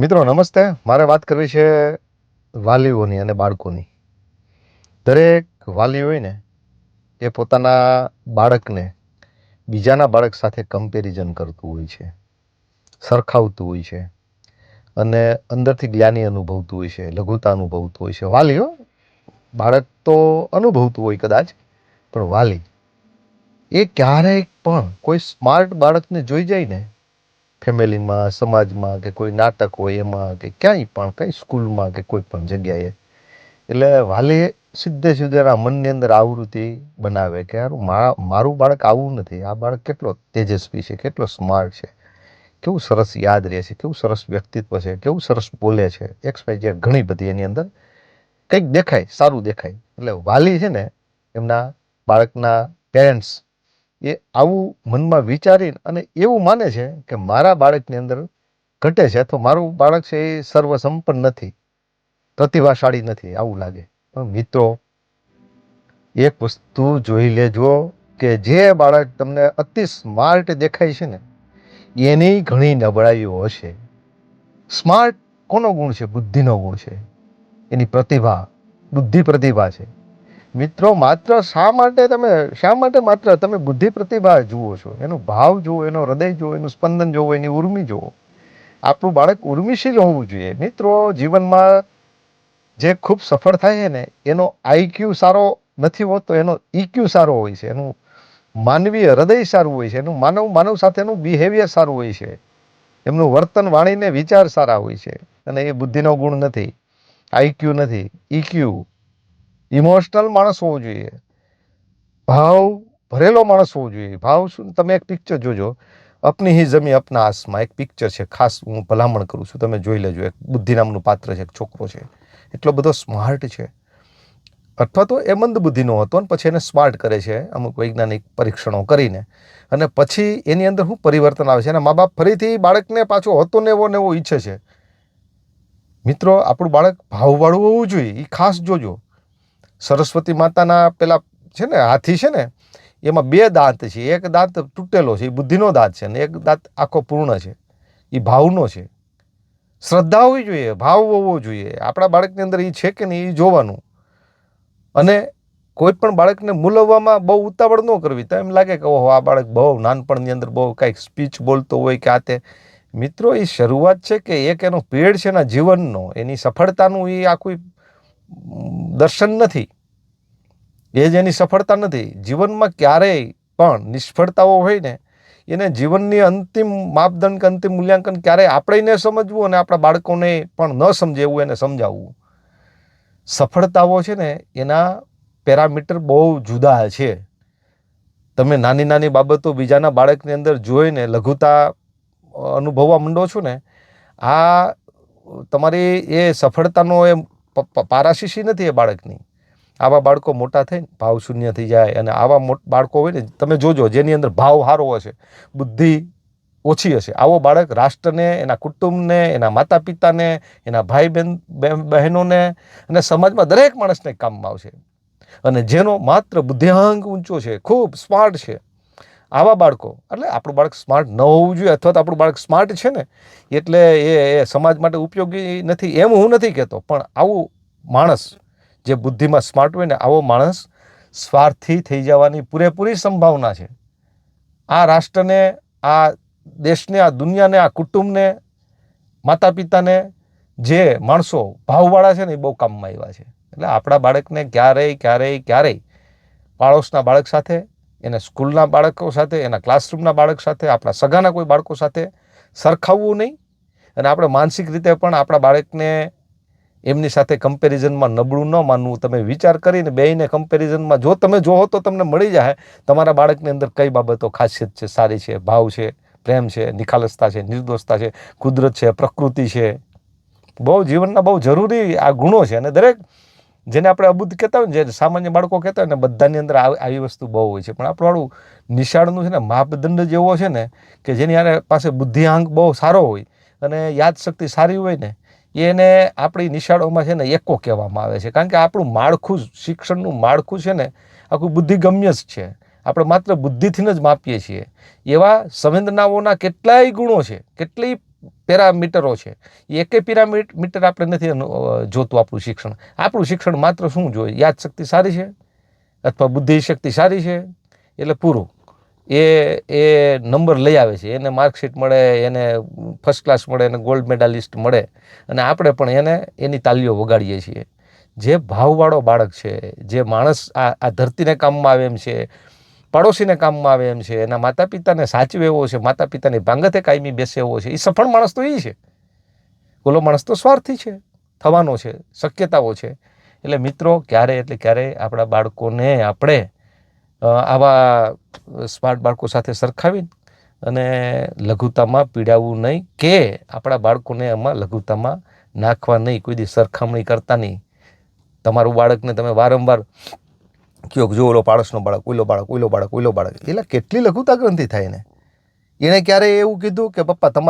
મિત્રો, નમસ્તે. મારે વાત કરવી છે વાલીઓની અને બાળકોની. દરેક વાલી હોય ને, એ પોતાના બાળકને બીજાના બાળક સાથે કમ્પેરિઝન કરતું હોય છે, સરખાવતું હોય છે, અને અંદરથી જ્ઞાની અનુભવતું હોય છે, લઘુતા અનુભવતું હોય છે. વાલીઓ બાળક તો અનુભવતું હોય કદાચ, પણ વાલી એ ક્યારેય પણ કોઈ સ્માર્ટ બાળકને જોઈ જાય ને ફેમિલીમાં, સમાજમાં કે કોઈ નાટક હોય એમાં કે ક્યાંય પણ, કંઈ સ્કૂલમાં કે કોઈ પણ જગ્યાએ. એટલે વાલી સીધે સીધે મનની અંદર આવૃત્તિ બનાવે કે યાર મારું બાળક આવું નથી. આ બાળક કેટલો તેજસ્વી છે, કેટલો સ્માર્ટ છે. કેવું સરસ યાદ રહે છે, કેવું સરસ વ્યક્તિત્વ છે, કેવું સરસ બોલે છે. એક્સ વાય જે ઘણી બધી એની અંદર કંઈક દેખાય, સારું દેખાય. એટલે વાલી છે ને એમના બાળકના પેરેન્ટ્સ એ આવું મનમાં વિચારીને અને એવું માને છે કે મારા બાળકની અંદર ઘટે છે અથવા મારું બાળક છે એ સર્વસંપન્ન નથી, પ્રતિભાશાળી નથી આવું લાગે. પણ મિત્રો, એક વસ્તુ જોઈ લેજો કે જે બાળક તમને અતિ સ્માર્ટ દેખાય છે ને, એની ઘણી નબળાઈઓ હશે. સ્માર્ટ કોનો ગુણ છે? બુદ્ધિનો ગુણ છે. એની પ્રતિભા, બુદ્ધિ પ્રતિભા છે. મિત્રો, માત્ર શા માટે તમે, શા માટે માત્ર તમે બુદ્ધિ પ્રતિભા જુઓ છો? એનો ભાવ જુઓ, એનો હૃદય જુઓ, એનું સ્પંદન જુઓ, એની ઉર્મી જુઓ. આપણું બાળક ઉર્મિશીલ હોવું જોઈએ. મિત્રો, જીવનમાં જે ખૂબ સફળ થાય છે ને એનો આઈક્યુ સારો નથી હોતો એનો ઈક્યુ સારો હોય છે. એનું માનવીય હૃદય સારું હોય છે. એનું માનવ માનવ સાથેનું બિહેવિયર સારું હોય છે. એમનું વર્તન, વાણીને વિચાર સારા હોય છે. અને એ બુદ્ધિનો ગુણ નથી. આઈક્યુ નથી. ઈક્યુ ઇમોશનલ માણસ હોવો જોઈએ. ભાવ ભરેલો માણસ હોવો જોઈએ. ભાવ શું? તમે એક પિક્ચર જોજો. અપની હી જમી અપના આસમાં એક પિક્ચર છે. ખાસ હું ભલામણ કરું છું. તમે જોઈ લેજો. એક બુદ્ધિ નામનું પાત્ર છે. એક છોકરો છે. એટલો બધો સ્માર્ટ છે. અથવા તો એ મંદ બુદ્ધિનો હતો ને પછી એને સ્માર્ટ કરે છે. અમુક વૈજ્ઞાનિક પરીક્ષણો કરીને. અને પછી એની અંદર શું પરિવર્તન આવે છે? અને મા બાપ ફરીથી બાળકને પાછો હતો ને એવો ને એવો ઈચ્છે છે. મિત્રો, આપણું બાળક ભાવવાળું હોવું જોઈએ. એ ખાસ જોજો. સરસ્વતી માતાના પેલા છે ને, હાથી છે ને, એમાં બે દાંત છે. એક દાંત તૂટેલો છે, એ બુદ્ધિનો દાંત છે અને એક દાંત આખો પૂર્ણ છે. એ ભાવનો છે. શ્રદ્ધા હોવી જોઈએ, ભાવ હોવો જોઈએ. આપણા બાળકની અંદર એ છે કે નહીં એ જોવાનું. અને કોઈ પણ બાળકને મૂલવવામાં બહુ ઉતાવળ ન કરવી. તો એમ લાગે કે, ઓહો, આ બાળક બહુ નાનપણની અંદર બહુ કાંઈક સ્પીચ બોલતો હોય કે આ તે. મિત્રો, એ શરૂઆત છે કે એક એનો પેડ છે એના જીવનનો. એની સફળતાનું એ આખું દર્શન નથી. એ જ એની સફળતા નથી. જીવનમાં ક્યારેય પણ નિષ્ફળતાઓ હોય ને, એને જીવનની અંતિમ માપદંડ કે અંતિમ મૂલ્યાંકન ક્યારેય આપણે ન સમજવું અને આપણા બાળકોને પણ ન સમજે એવું એને સમજાવવું. સફળતાઓ છે ને, એના પેરામીટર બહુ જુદા છે. તમે નાની નાની બાબતો બીજાના બાળકની અંદર જોઈને લઘુતા અનુભવવા માંડો છો ને, આ તમારી એ સફળતાનો એ પારાશીશી નથી એ બાળકની. આવા બાળકો મોટા થઈને ભાવ શૂન્ય થઈ જાય અને આવા બાળકો હોય ને, તમે જોજો જેની અંદર ભાવ સારો હશે, બુદ્ધિ ઓછી હશે. આવો બાળક રાષ્ટ્રને, એના કુટુંબને, એના માતા પિતાને એના ભાઈ બહેન- બહેનોને અને સમાજમાં દરેક માણસને કામમાં આવશે. અને જેનો માત્ર બુદ્ધિઆંક ઊંચો છે, ખૂબ સ્માર્ટ છે આવા બાળકો, એટલે આપણું બાળક સ્માર્ટ ન હોવું જોઈએ અથવા તો આપણું બાળક સ્માર્ટ છે ને, એટલે એ એ સમાજ માટે ઉપયોગી નથી એમ હું નથી કહેતો, પણ આવું માણસ જે બુદ્ધિમાં સ્માર્ટ હોય ને, આવો માણસ સ્વાર્થી થઈ જવાની પૂરેપૂરી સંભાવના છે. આ રાષ્ટ્રને, આ દેશને, આ દુનિયાને, આ કુટુંબને માતા પિતાને જે માણસો ભાવવાળા છે ને, એ બહુ કામમાં આવ્યા છે. એટલે આપણા બાળકને ક્યારેય ક્યારેય ક્યારેય પાડોશના બાળક સાથે એને સ્કૂલના બાળકો સાથે, એના ક્લાસરૂમના બાળક સાથે, આપણા સગાના કોઈ બાળકો સાથે સરખાવવું નહીં. અને આપણે માનસિક રીતે પણ આપણા બાળકને એમની સાથે કમ્પેરિઝનમાં નબળું ન માનવું. તમે વિચાર કરીને બેયને કમ્પેરિઝનમાં જો તમે જોવો તો તમને મળી જાય. તમારા બાળકની અંદર કઈ બાબતો ખાસિયત છે? સારી છે, ભાવ છે, પ્રેમ છે, નિખાલસતા છે, નિર્દોષતા છે, કુદરત છે, પ્રકૃતિ છે. બહુ જીવનના બહુ જરૂરી આ ગુણો છે. અને દરેક જેને આપણે અબુદ્ધ કહેતા હોય ને, જે સામાન્ય બાળકો કહેતા હોય ને, બધાની અંદર આવી વસ્તુ બહુ હોય છે. પણ આપણું નિશાળનું છે ને, માપદંડ જેવો છે ને, કે જેની આને પાસે બુદ્ધિઆંક બહુ સારો હોય અને યાદશક્તિ સારી હોય ને, એને આપણી નિશાળોમાં છે ને, એકો કહેવામાં આવે છે. કારણ કે આપણું માળખું શિક્ષણનું માળખું છે ને, આખું બુદ્ધિગમ્ય જ છે. આપણે માત્ર બુદ્ધિથી જ માપીએ છીએ. એવા સંવેદનાઓના કેટલાય ગુણો છે, કેટલી પેરામીટરો છે. એ એકે પિરામિડ, મીટર આપણે નથી જોતું આપણું શિક્ષણ. આપણું શિક્ષણ માત્ર શું જોઈએ? યાદશક્તિ સારી છે? અથવા બુદ્ધિ શક્તિ સારી છે? એટલે પૂરું. એ એ નંબર લઈ આવે છે. એને માર્કશીટ મળે, એને ફર્સ્ટ ક્લાસ મળે, એને ગોલ્ડ મેડાલિસ્ટ મળે. અને આપણે પણ એને, એની તાલીઓ વગાડીએ છીએ. જે ભાવવાળો બાળક છે, જે માણસ આ આ ધરતીને કામમાં આવે એમ છે પાડોશીને કામમાં આવે એમ છે, એના માતા પિતાને સાચવે એવો છે માતા પિતાની ભાંગતે કાયમી બેસે એવો છે એ સફળ માણસ તો એ છે. ઓલો માણસ તો સ્વાર્થી છે, થવાનો છે, શક્યતાઓ છે. એટલે મિત્રો, ક્યારે એટલે ક્યારે આપણા બાળકોને આપણે આવા સ્માર્ટ બાળકો સાથે સરખાવી અને લઘુતામાં પીડાવવું નહીં કે આપણા બાળકોને એમાં લઘુતામાં નાખવા નહીં, કોઈ દી સરખામણી કરતા નહીં. તમારું બાળકને તમે વારંવાર કયો જો ઓલો પાડોશનો બાળક, ઓલો બાળક ઓલો બાળક ઓલો બાળક. એટલે કેટલી લઘુતા ગ્રંથિ થાય ને એણે ક્યારેય એવું કીધું કે, પપ્પા, તમારા